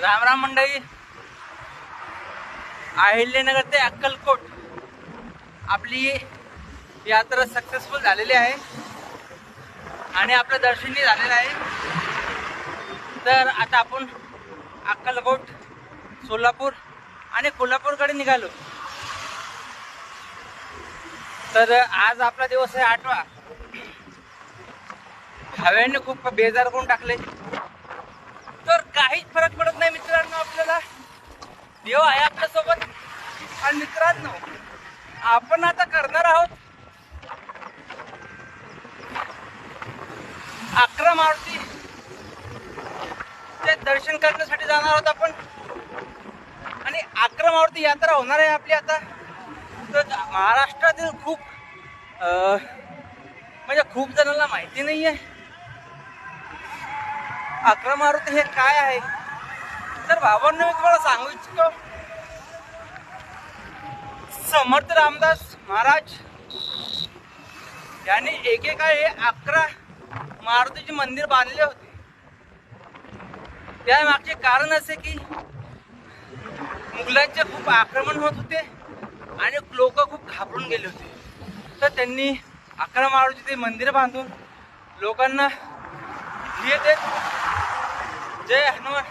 राम राम मंडळी. अहिल्यानगर ते अक्कलकोट आपली यात्रा सक्सेसफुल झालेली आहे. आणि आपलं दर्शनही झालेलं आहे. तर आता आपण अक्कलकोट सोलापूर आणि कोल्हापूरकडे निघालो. तर आज आपला दिवस आहे आठवा. हवेने खूप बेजार करून टाकले. काहीच फरक पडत नाही मित्रांनो आपल्याला. देव आहे आपल्यासोबत. आणि मित्रांनो आपण आता करणार आहोत अकरा मारुती. ते दर्शन करण्यासाठी जाणार आहोत आपण. आणि अकरा मारुती यात्रा होणार आहे आपली आता. तर महाराष्ट्रातील खूप म्हणजे खूप जणांना माहिती नाही आहे अकरा मारुती हे काय आहे? तर बाबांना मी तुम्हाला सांगू इच्छितो. समर्थ रामदास महाराज यांनी एकेकाळी हे अकरा मारुतीचे मंदिर बांधले होते. त्यामागचे कारण असे की मुघलांचे खूप आक्रमण होत होते आणि लोक खूप घाबरून गेले होते. तर त्यांनी अकरा मारुतीचे मंदिर बांधून लोकांना धीर देत Jay, no.